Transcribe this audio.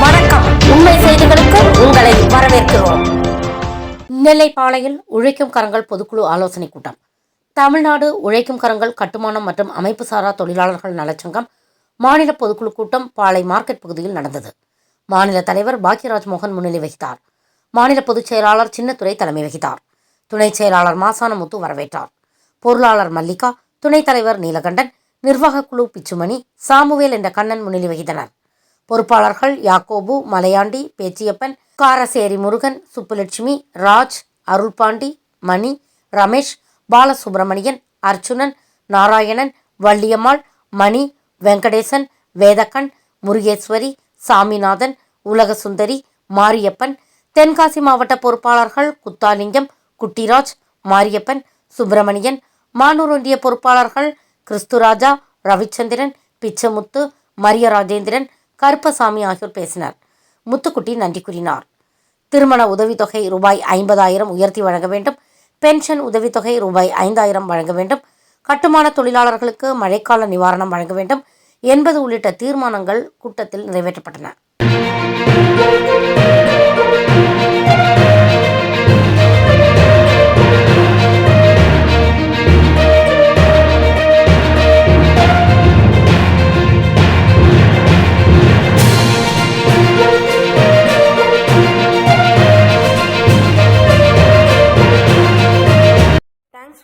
வணக்கம். உண்மை செய்திகளுக்கு உங்களை வரவேற்கிறோம். நெல்லைப்பாளையில் உழைக்கும் கரங்கள் பொதுக்குழு ஆலோசனைக் கூட்டம். தமிழ்நாடு உழைக்கும் கரங்கள் கட்டுமானம் மற்றும் அமைப்பு சாரா தொழிலாளர்கள் நலச்சங்கம் மாநில பொதுக்குழு கூட்டம் பாளை மார்க்கெட் பகுதியில் நடந்தது. மாநில தலைவர் பாக்யராஜ் மோகன் முன்னிலை வகித்தார். மாநில பொதுச் செயலாளர் சின்னத்துறை தலைமை வகித்தார். துணைச் செயலாளர் மாசானமுத்து வரவேற்றார். பொருளாளர் மல்லிகா துணைத் தலைவர் நீலகண்டன் நிர்வாகக்குழு பிச்சுமணி சாமுவேல் என்ற கண்ணன் முன்னிலை வகித்தனர். பொறுப்பாளர்கள் யாக்கோபு மலையாண்டி பேச்சியப்பன் காரசேரி முருகன் சுப்புலட்சுமி ராஜ் அருள்பாண்டி மணி ரமேஷ் பாலசுப்பிரமணியன் அர்ச்சுனன் நாராயணன் வள்ளியம்மாள் மணி வெங்கடேசன் வேதக்கண் முருகேஸ்வரி சாமிநாதன் உலகசுந்தரி மாரியப்பன் தென்காசி மாவட்ட பொறுப்பாளர்கள் குத்தாலிங்கம் குட்டிராஜ் மாரியப்பன் சுப்பிரமணியன் மானூர் ஒன்றிய பொறுப்பாளர்கள் கிறிஸ்துராஜா ரவிச்சந்திரன் பிச்சமுத்து மரிய ராஜேந்திரன் கருப்பசாமி ஆகியோர் பேசினர். முத்துக்குட்டி நன்றி கூறினார். திருமண உதவித்தொகை ரூபாய் ஐம்பதாயிரம் உயர்த்தி வழங்க வேண்டும். பென்ஷன் உதவித்தொகை ரூபாய் ஐந்தாயிரம் வழங்க வேண்டும். கட்டுமான தொழிலாளர்களுக்கு மழைக்கால நிவாரணம் வழங்க வேண்டும். என்பது உள்ளிட்ட தீர்மானங்கள் கூட்டத்தில் நிறைவேற்றப்பட்டன.